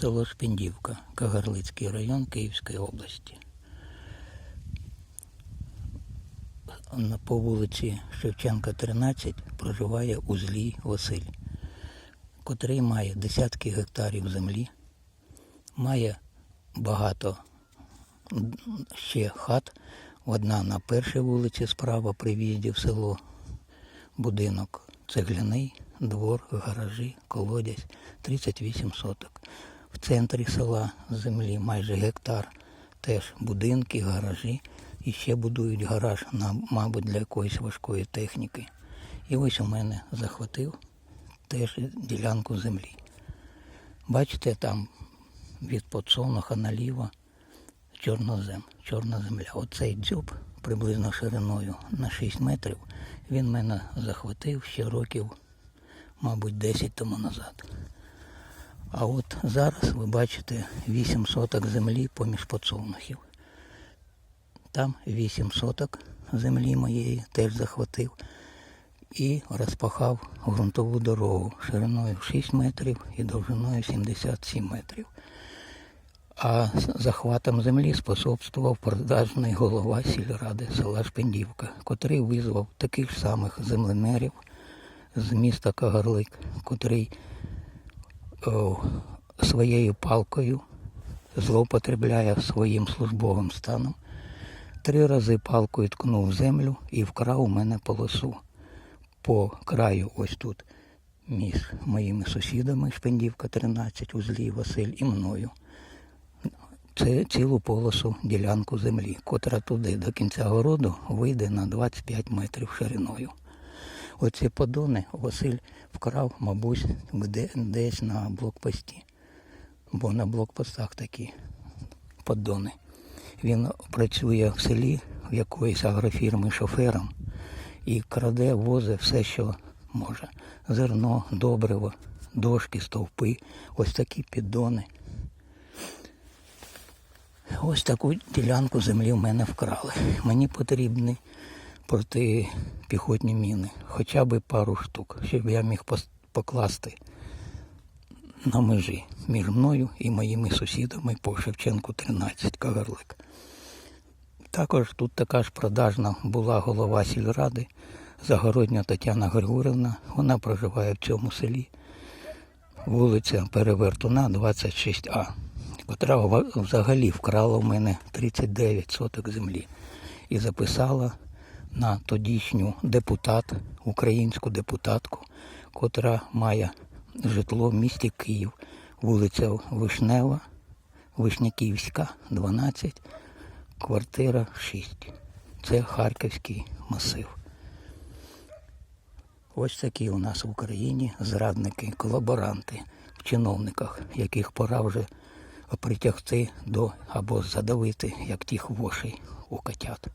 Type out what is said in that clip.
село Шпіндівка, Кагарлицький район Київської області. По вулиці Шевченка, 13 проживає Узлій Василь, котрий має десятки гектарів землі, має багато ще хат. Одна на першій вулиці справа при в'їзді в село, будинок цегляний, двор, гаражі, колодязь, 38 соток. В центрі села землі майже гектар, теж будинки, гаражі. І ще будують гараж, на, мабуть, для якоїсь важкої техніки. І ось у мене захватив теж ділянку землі. Бачите, там від подсолнуха наліво чорнозем, чорна земля. Оцей дзьоб приблизно шириною на 6 метрів, він мене захватив ще років, мабуть, 10 тому назад. А от зараз ви бачите 8 соток землі поміж подсолнухів. Там 8 соток землі моєї теж захватив і розпахав ґрунтову дорогу шириною 6 метрів і довжиною 77 метрів. А захватом землі способствував продажний голова сільради села Шпендівка, котрий визвав таких самих землемерів з міста Кагарлик, котрий своєю палкою злоупотребляє своїм службовим станом. Три рази палкою ткнув землю і вкрав у мене полосу. По краю ось тут між моїми сусідами Шпендівка 13, Узлій Василь і мною. Це цілу полосу ділянку землі, котра туди до кінця городу вийде на 25 метрів шириною. Оці подони Василь вкрав, мабуть, де, десь на блокпості. Бо на блокпостах такі поддони. Він працює в селі в якоїсь агрофірми шофером і краде, возить все, що може. Зерно, добриво, дошки, стовпи, ось такі піддони. Ось таку ділянку землі в мене вкрали. Мені потрібні протипіхотні міни, хоча б пару штук, щоб я міг покласти на межі між мною і моїми сусідами по Шевченку 13 Кагарлик. Також тут така ж продажна була голова сільради Загородня Тетяна Григорівна. Вона проживає в цьому селі. Вулиця Перевертуна, 26А, котра взагалі вкрала в мене 39 соток землі і записала на тодішню депутат, українську депутатку, котра має житло в місті Київ, вулиця Вишнева, Вишняківська, 12, квартира 6. Це Харківський масив. Ось такі у нас в Україні зрадники, колаборанти в чиновниках, яких пора вже притягти до або задавити, як тих вошей у котят.